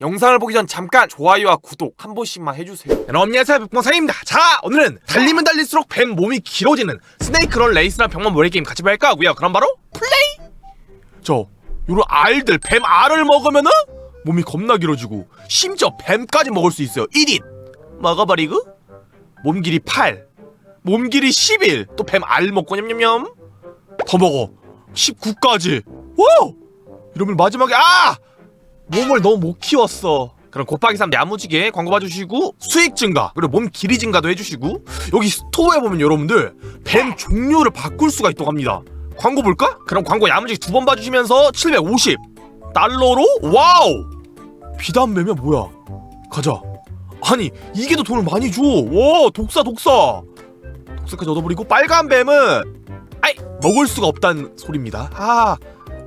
영상을 보기 전 잠깐 좋아요와 구독 한 번씩만 해주세요. 여러분 안녕하세요 백봉사입니다. 자 오늘은 달리면 달릴수록 뱀 몸이 길어지는 스네이크런 레이스라는 병만 모래 게임 같이 할까 하고요. 그럼 바로 플레이! 저 요런 알들 뱀 알을 먹으면은 몸이 겁나 길어지고 심지어 뱀까지 먹을 수 있어요. 1인! 먹어버리고 몸 길이 8 몸 길이 11 또 뱀 알 먹고 냠냠냠. 더 먹어. 19까지. 와 이러면 마지막에 아 몸을 너무 못 키웠어. 그럼 곱하기 3 야무지게 광고 봐주시고 수익 증가 그리고 몸 길이 증가도 해주시고 여기 스토어에 보면 여러분들 뱀 종류를 바꿀 수가 있다고 합니다. 광고 볼까? 그럼 광고 야무지게 두 번 봐주시면서 750 달러로 와우 비단뱀이야 뭐야? 가자. 아니 이게 더 돈을 많이 줘. 와 독사 독사 독사까지 얻어버리고 빨간 뱀은 아이 먹을 수가 없다는 소리입니다. 아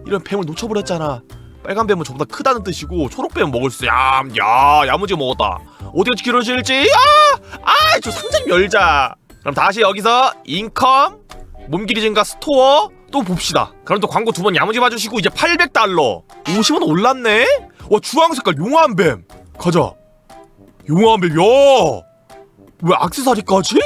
이런 뱀을 놓쳐버렸잖아. 빨간 뱀은 저보다 크다는 뜻이고 초록 뱀은 먹을 수. 야, 야, 야무지게 먹었다. 어디가 길어질지. 아, 아, 저 상자 좀 열자. 그럼 다시 여기서 인컴, 몸 길이 증가 스토어 또 봅시다. 그럼 또 광고 두 번 야무지 봐주시고 이제 800달러. 50원 올랐네. 와 주황 색깔 용암 뱀. 가자. 용암 뱀. 야, 왜 악세사리까지?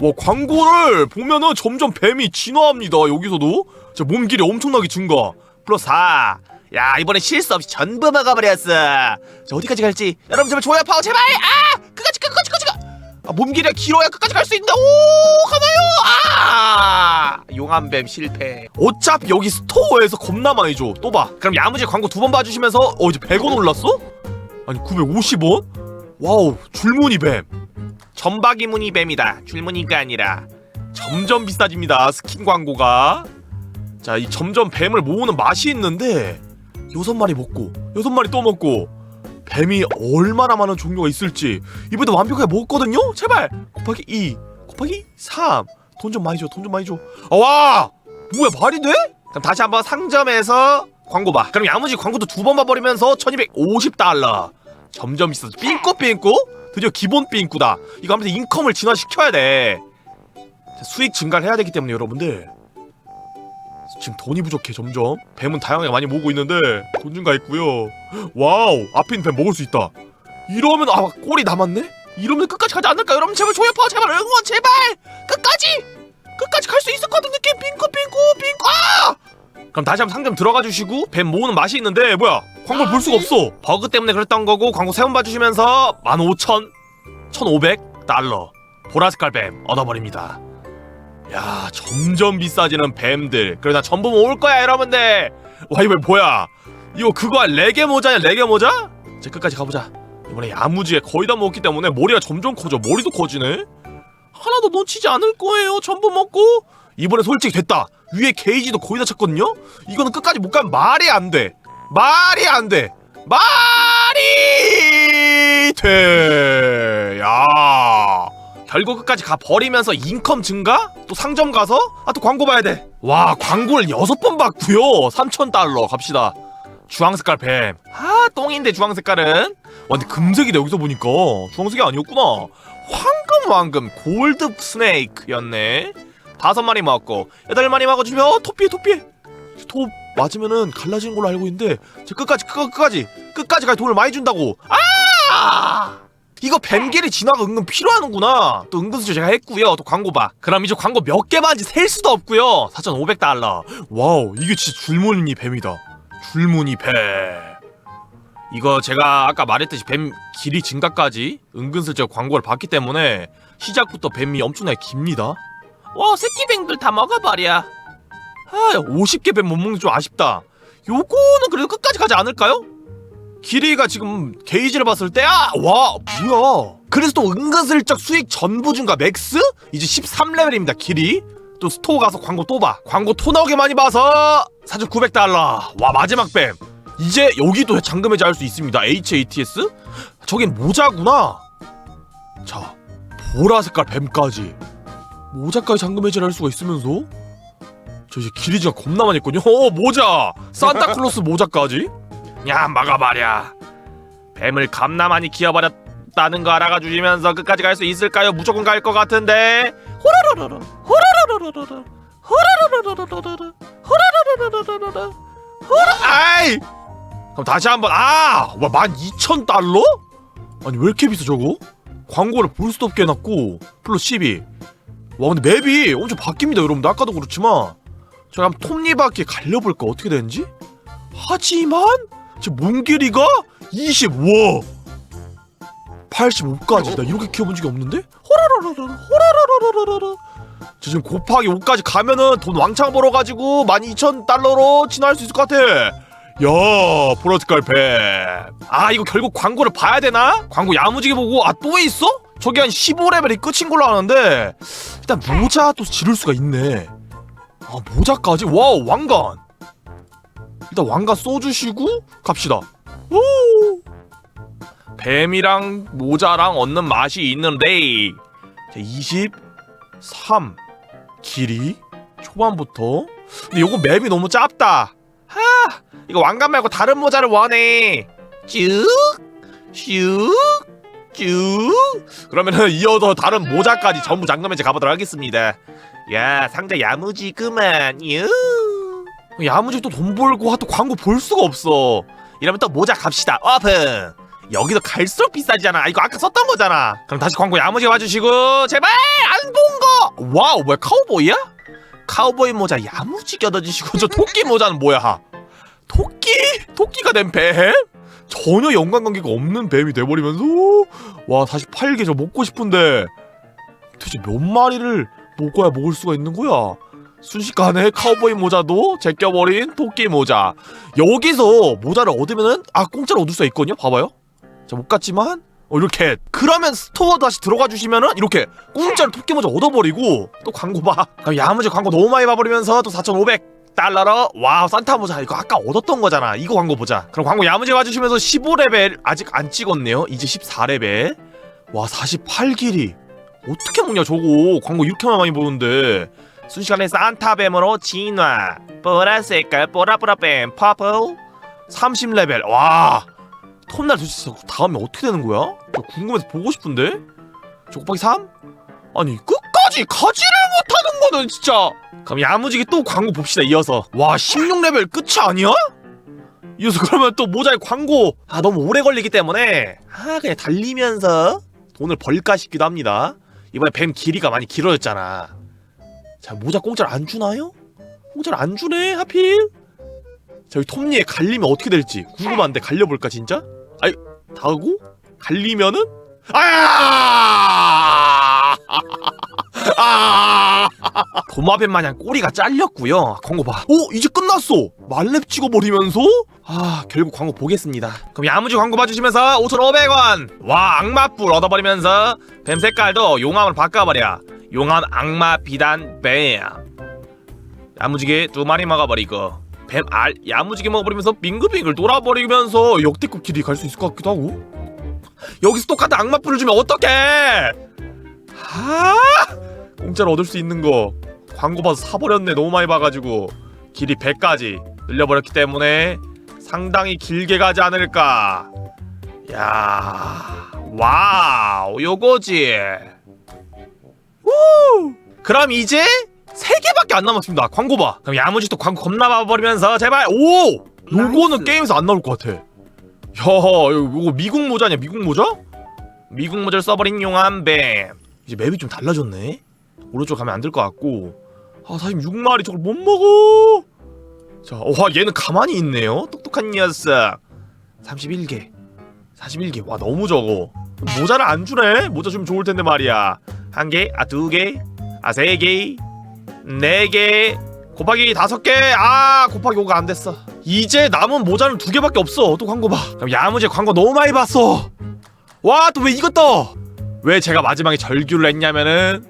와 광고를 보면은 점점 뱀이 진화합니다. 여기서도 자 몸길이 엄청나게 증가. 플러스 4. 야 이번에 실수 없이 전부 먹어버렸어. 자 어디까지 갈지 여러분 제발 좋아요 파워 제발. 아 끝까지 끝까지 끝까지 가. 아, 몸길이 길어야 끝까지 갈 수 있는데 오 가나요? 아 용암뱀 실패. 어차피 여기 스토어에서 겁나 많이 줘. 또 봐. 그럼 야무지 광고 두 번 봐주시면서 어 이제 100원 올랐어? 아니 950원? 와우 줄무늬 뱀. 점박이 무늬 뱀이다. 줄무늬가 아니라 점점 비싸집니다. 스킨 광고가. 자, 이 점점 뱀을 모으는 맛이 있는데 여섯 마리 먹고 여섯 마리 또 먹고 뱀이 얼마나 많은 종류가 있을지 이번에도 완벽하게 먹었거든요. 제발 곱하기 2 곱하기 3 돈 좀 많이 줘. 돈 좀 많이 줘. 아, 와 뭐야 말이 돼? 그럼 다시 한번 상점에서 광고 봐. 그럼 야무지 광고도 두 번 봐버리면서 1250달러. 점점 비싸. 삥꼬 삥꼬 드디어 기본 삥꾸다. 이거 하면서 인컴을 진화시켜야 돼. 자, 수익 증가를 해야 되기 때문에 여러분들 지금 돈이 부족해 점점. 뱀은 다양하게 많이 모으고 있는데 돈 증가했고요. 와우 앞에 있는 뱀 먹을 수 있다. 이러면 아 꼴이 남았네? 이러면 끝까지 가지 않을까 여러분 제발 조여 파 제발 응원 제발! 끝까지! 끝까지 갈 수 있을 것 같은 느낌! 빙고 빙고 빙고 아! 그럼 다시 한번 상점 들어가 주시고 뱀 모으는 맛이 있는데 뭐야? 광고를 볼 수가 없어. 버그 때문에 그랬던 거고 광고 세번 봐주시면서 15,000 1,500 달러 보라색깔 뱀 얻어버립니다 야 점점 비싸지는 뱀들. 나 전부 모을 거야 여러분들. 와 이거 뭐야? 이거 그거 레게 모자냐 레게 모자? 이제 끝까지 가보자. 이번에 야무지게 거의 다 먹었기 때문에 머리가 점점 커져. 머리도 커지네? 하나도 놓치지 않을 거예요 전부 먹고? 이번에 솔직히 됐다. 위에 게이지도 거의 다 찼거든요? 이거는 끝까지 못 가면 말이 안돼. 말이 안돼. 말이 돼야 결국 끝까지 가 버리면서 인컴 증가? 또 상점 가서? 아 또 광고 봐야 돼. 와 광고를 여섯 번 봤고요. 3천 달러 갑시다. 주황 색깔 뱀. 아 똥인데 주황 색깔은. 와 근데 금색이다 여기서 보니까 주황색이 아니었구나. 황금 황금 골드 스네이크였네. 다섯 마리 먹었고 여덟 마리 먹어주면 어, 토피해 토피해. 토 맞으면은 갈라지는 걸로 알고 있는데 저 끝까지 끝, 끝까지 끝까지 갈 돈을 많이 준다고. 아! 이거 뱀길이 진화가 은근 필요하는구나. 또 은근슬쩍 제가 했고요. 또 광고 봐. 그럼 이제 광고 몇 개 봤는지 셀 수도 없고요. 4,500달러. 와우, 이게 진짜 줄무늬 뱀이다. 줄무늬 뱀. 이거 제가 아까 말했듯이 뱀 길이 증가까지 은근슬쩍 광고를 봤기 때문에 시작부터 뱀이 엄청나게 깁니다. 와, 새끼 뱀들 다 먹어버려. 아, 50개 뱀 못 먹는 게 좀 아쉽다. 요거는 그래도 끝까지 가지 않을까요? 길이가 지금 게이지를 봤을 때, 아, 와, 뭐야. 그래서 또 은근슬쩍 수익 전부 증가 맥스? 이제 13레벨입니다, 길이. 또 스토어 가서 광고 또 봐. 광고 토 나오게 많이 봐서 4,900달러. 와, 마지막 뱀. 이제 여기도 잠금 해제 할 수 있습니다. HATS? 저긴 모자구나. 자, 보라 색깔 뱀까지. 모자까지 잠금 해제를 할 수가 있으면서 저 이제 길이지가 겁나 많이 있군요. 어, 모자! 산타클로스 모자까지? 야 막아봐랴 뱀을 겁나 많이 키워버렸다는 거 알아가 주시면서 끝까지 갈 수 있을까요? 무조건 갈 것 같은데 호로로로로 호로로로로로 호로로로로로로 호로로로로로로 호로 아이 그럼 다시 한번 아! 와 12,000달러? 아니 왜 이렇게 비싸 저거? 광고를 볼 수도 없게 해놨고 플러스 12. 와 근데 맵이 엄청 바뀝니다 여러분들 아까도 그렇지만 저희 한번 톱니바퀴 갈려볼까 어떻게 되는지? 하지만 지금 문길이가 20 와! 85까지 나 이렇게 키워본 적이 없는데? 호라라라라 호라라라라라 저 지금 곱하기 5까지 가면은 돈 왕창 벌어가지고 12,000달러로 진화할 수 있을 것 같아 야 포르투갈 뱀아 이거 결국 광고를 봐야 되나? 광고 야무지게 보고 아또 있어? 저게 한 15레벨이 끝인 걸로 아는데 일단 모자 또 지를 수가 있네 아 모자까지? 와우 왕관 일단 왕관 써주시고 갑시다. 오! 뱀이랑 모자랑 얻는 맛이 있는데 자, 23 길이 초반부터. 근데 요거 맵이 너무 짧다. 하! 이거 왕관 말고 다른 모자를 원해. 쭉슉쭉! 그러면은 이어서 다른 모자까지 전부 잠금해제 가보도록 하겠습니다. 야 상자 야무지그만. 유 야무지 또돈 벌고 또 광고 볼 수가 없어. 이러면 또 모자 갑시다. 오픈. 여기도 갈수록 비싸지잖아. 이거 아까 썼던 거잖아. 그럼 다시 광고 야무지게 봐주시고 제발! 안 본 거! 와우 뭐야 카우보이야? 카우보이 모자 야무지게 얻어주시고 저 토끼 모자는 뭐야? 토끼? 토끼가 된 뱀? 전혀 연관관계가 없는 뱀이 돼버리면서? 와 다시 팔게 저 먹고 싶은데. 도대체 몇 마리를 먹어야 먹을 수가 있는 거야 순식간에 카우보이 모자도 제껴버린 토끼 모자. 여기서 모자를 얻으면은 아 공짜로 얻을 수가 있거든요? 봐봐요. 자 못 갔지만 어 이렇게. 그러면 스토어 다시 들어가 주시면은 이렇게 공짜로 토끼 모자 얻어버리고 또 광고 봐. 그럼 야무지 광고 너무 많이 봐버리면서 또 4,500 달러로 와우 산타 모자. 이거 아까 얻었던 거잖아. 이거 광고 보자. 그럼 광고 야무지 봐주시면서 15레벨 아직 안 찍었네요. 이제 14레벨. 와 48길이. 어떻게 먹냐 저거. 광고 이렇게만 많이 보는데 순식간에 산타뱀으로 진화. 보라색깔 보라보라뱀 퍼플. 30레벨. 와 톱날 도대체 다음에 어떻게 되는 거야? 저 궁금해서 보고 싶은데? 저 곱하기 3? 아니 끝까지 가지를 못하는 거는 진짜. 그럼 야무지게 또 광고 봅시다 이어서. 와 16레벨 끝이 아니야? 이어서 그러면 또 모자에 광고. 아 너무 오래 걸리기 때문에. 아 그냥 달리면서 돈을 벌까 싶기도 합니다. 이번에 뱀 길이가 많이 길어졌잖아 자 모자 공짜로 안 주나요? 공짜로 안 주네 하필 자 여기 톱니에 갈리면 어떻게 될지 궁금한데 갈려볼까 진짜? 아이 다고? 갈리면은? 아! 아! 도마뱀 마냥 꼬리가 잘렸고요 광고 봐 오! 이제 끝났어! 말렙 찍어버리면서? 아 결국 광고 보겠습니다 그럼 야무지 광고 봐주시면서 5,500원 와 악마뿔 얻어버리면서 뱀 색깔도 용암으로 바꿔버려 용암 악마 비단 뱀 야무지게 두 마리 먹어버리고 뱀 알 야무지게 먹어버리면서 빙글빙글 돌아버리면서 역대급 길이 갈 수 있을 것 같기도 하고. 여기서 똑같은 악마 뿔을 주면 어떡해? 아 공짜로 얻을 수 있는 거. 광고 봐서 사버렸네 너무 많이 봐가지고. 길이 100까지 늘려버렸기 때문에 상당히 길게 가지 않을까. 야 와우 요거지 우 그럼 이제 세 개밖에 안 남았습니다. 광고 봐. 그럼 야무지 또 광고 겁나 봐버리면서 제발 오 요거는 나이스. 게임에서 안 나올 것 같아. 야 요거 미국 모자냐 미국 모자? 미국 모자를 써버린 용암 뱀. 이제 맵이 좀 달라졌네. 오른쪽 가면 안 될 것 같고. 아 46마리 저걸 못 먹어. 자, 와 얘는 가만히 있네요. 똑똑한 녀석. 31개. 41개. 와 너무 적어. 모자를 안 주네. 모자 주면 좋을 텐데 말이야. 한 개, 아 두 개, 아 세 개, 네 개, 곱하기 다섯 개. 아 곱하기 5가 안 됐어. 이제 남은 모자는 두 개밖에 없어. 또 광고 봐. 그럼 야무지 광고 너무 많이 봤어. 와 또 왜 이것 떠? 왜 제가 마지막에 절규를 했냐면은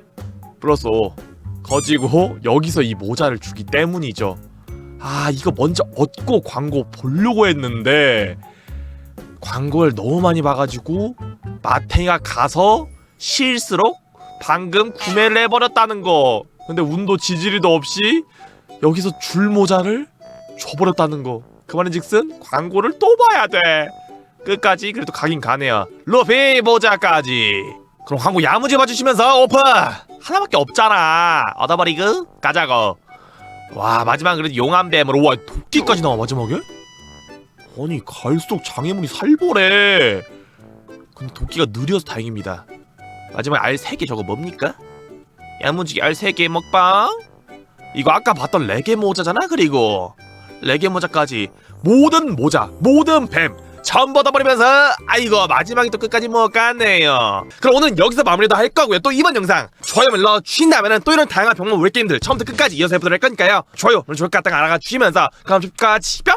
플러스 5 거지고 여기서 이 모자를 주기 때문이죠. 아 이거 먼저 얻고 광고 보려고 했는데 광고를 너무 많이 봐가지고 마탱이가 가서 실수로 방금 구매를 해버렸다는 거. 근데 운도 지지리도 없이 여기서 줄 모자를 줘버렸다는 거. 그 말인즉슨 광고를 또 봐야 돼. 끝까지 그래도 가긴 가네요. 루피 모자까지. 그럼 광고 야무지게 봐주시면서 오픈. 하나밖에 없잖아. 얻어버리고 가자고. 와 마지막 그래도 용암뱀으로 와 토끼까지 나와 마지막에? 아니 갈수록 장애물이 살벌해 근데 도끼가 느려서 다행입니다 마지막 알 3개 저거 뭡니까? 야무지게 알 3개 먹방? 이거 아까 봤던 레게 모자잖아 그리고. 레게 모자까지 모든 모자 모든 뱀 전부 얻어버리면서 아이고 마지막에 또 끝까지 못 갔네요. 그럼 오늘은 여기서 마무리도 할 거고요. 또 이번 영상 좋아요 눌러 주신다면 또 이런 다양한 병만 모의 게임들 처음부터 끝까지 이어서 해보도록 할 거니까요. 좋아요 오늘 좋을 것 같다가 알아가 주시면서 그럼 끝까지 뿅